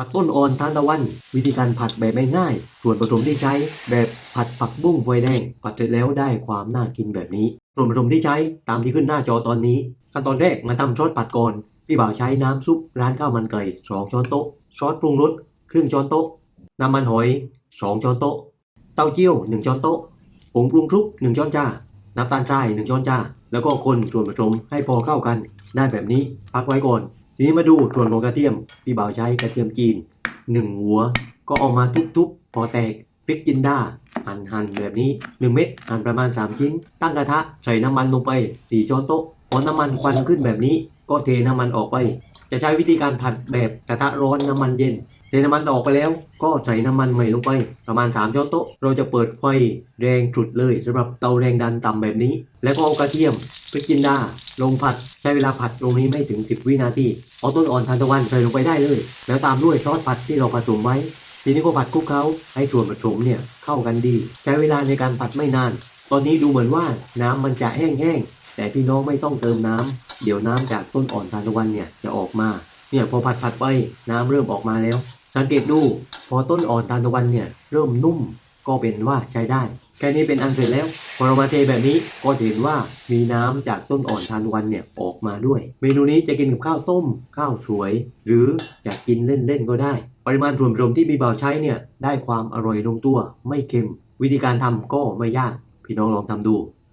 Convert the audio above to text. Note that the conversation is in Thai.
ผัดต้นอ่อนทานตะวัน วิธีการผัดแบบง่ายๆส่วนผสมที่ใช้แบบผัดผักบุ้งไฟแดง ผัดเสร็จแล้วได้ความน่ากินแบบนี้ ส่วนผสมที่ใช้ตามที่ขึ้นหน้าจอตอนนี้ ขั้นตอนแรกมาทำซอสผัดก่อนพี่บ่าวใช้น้ำซุปร้านข้าวมันไก่สองช้อนโต๊ะซอสปรุงรสครึ่งช้อนโต๊ะน้ำมันหอยสองช้อนโต๊ะ เต้าเจี้ยวหนึ่งช้อนโต๊ะผงปรุงทุกหนึ่งช้อนชาน้ำตาลทรายหนึ่งช้อนชาแล้วก็คนส่วนผสมให้พอเข้ากันได้แบบนี้พักไว้ก่อน ทีนี้มาดูส่วนของกระเทียม พี่บ่าวใช้กระเทียมจีนหนึ่งหัว ก็เอามาทุบๆ พอแตกพริกจินดาหั่นหั่นๆแบบนี้หนึ่งเม็ดหั่นประมาณ 3 ชิ้น ตั้งกระทะใส่น้ำมันลงไป 4 ช้อนโต๊ะพอน้ำมันควันขึ้นแบบนี้ ก็เทน้ำมันออกไป จะใช้วิธีการผัดแบบกระทะร้อนน้ำมันเย็น เทน้ำมันออกไปแล้ว ก็ใส่น้ำมันใหม่ลงไป ประมาณ 3 ช้อนโต๊ะ เราจะเปิดไฟแรงสุดเลยสำหรับเตาแรงดันต่ำแบบนี้ แล้วก็เอากระเทียมพริกจินดาลงผัดใช้เวลาผัดตรงนี้ไม่ถึง 10 วินาทีเอาต้นอ่อนทานตะวันใส่ลงไปได้เลย แล้วตามด้วยซอสผัดที่เราผสมไว้ทีนี้ก็ผัดคลุกเคล้าให้ส่วนผสมเนี่ยเข้ากันดี ใช้เวลาในการผัดไม่นาน ตอนนี้ดูเหมือนว่าน้ำมันจะแห้งๆแต่พี่น้องไม่ต้องเติมน้ำเดี๋ยวน้ำจากต้นอ่อนทานตะวันเนี่ยจะออกมาเนี่ยพอผัดผัดไปน้ำเริ่มออกมาแล้ว สังเกตดูพอต้นอ่อนทานตะวันเนี่ยเริ่มนุ่มก็เป็นว่าใช้ได้ แค่นี้เป็นอันเสร็จแล้ว พอเรามาเทแบบนี้ก็เห็นว่ามีน้ำจากต้นอ่อนทานตะวันเนี่ยออกมาด้วย เมนูนี้จะกินกับข้าวต้ม ข้าวสวย หรือจะกินเล่นๆก็ได้ ปริมาณส่วนผสมที่พี่บ่าวใช้เนี่ยได้ความอร่อยลงตัวไม่เค็ม วิธีการทำก็ไม่ยาก พี่น้องลองทำดู